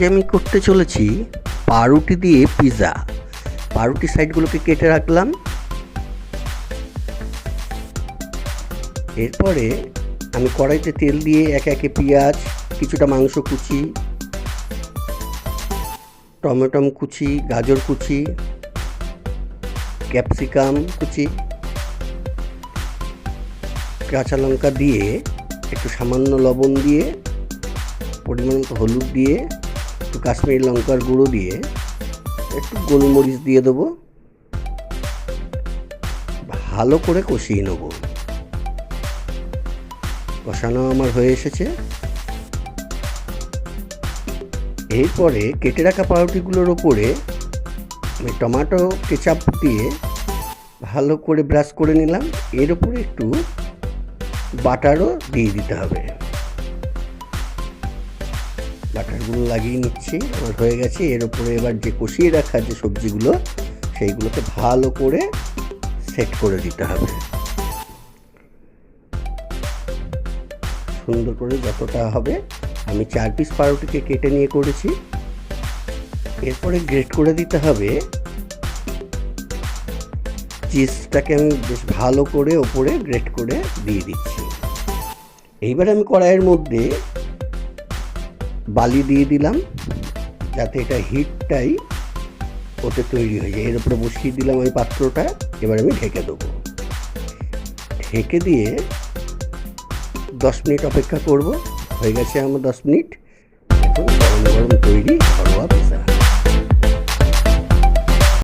আজকে আমি করতে চলেছি পাউরুটি দিয়ে পিৎজা পাউরুটি সাইডগুলোকে কেটে রাখলাম। এরপরে আমি কড়াইতে তেল দিয়ে একে একে পেঁয়াজ, কিছুটা মাংস কুচি, টমেটম কুচি, গাজর কুচি, ক্যাপসিকাম কুচি, কাঁচা লঙ্কা দিয়ে, একটু সামান্য লবণ দিয়ে, পরিমাণ হলুদ দিয়ে একটু কাশ্মীরি লঙ্কার গুঁড়ো দিয়ে একটু গোলমরিচ দিয়ে দেবো। ভালো করে কষিয়ে নেব। কষানো আমার হয়ে এসেছে। এরপরে কেটে রাখা পাউরুটিগুলোর ওপরে আমি টমেটো, কেচাপ দিয়ে ভালো করে ব্রাশ করে নিলাম। এর উপরে একটু বাটারও দিয়ে দিতে হবে। বাটারগুলো লাগিয়ে নিচ্ছি। আমার হয়ে গেছে। এর উপরে এবার যে কষিয়ে রাখা যে সবজিগুলো, সেইগুলোকে ভালো করে সেট করে দিতে হবে। সুন্দর করে যতটা হবে, আমি চার পিস পাউরুটিকে কেটে নিয়ে করেছি। এরপরে গ্রেট করে দিতে হবে। চিজটাকে আমি বেশ ভালো করে ওপরে গ্রেট করে দিয়ে দিচ্ছি। এইবার আমি কড়াইয়ের মধ্যে বালি দিয়ে দিলাম, যাতে এটা হিটটাই ওতে তৈরি হয়ে যায়। এর উপরে বসিয়ে দিলাম ওই পাত্রটা, এবার আমি ঢেকে দেবো। ঢেকে দিয়ে দশ মিনিট অপেক্ষা করব। হয়ে গেছে আমার দশ মিনিট। এখন গরম গরম তৈরি ঘরোয়া পিজা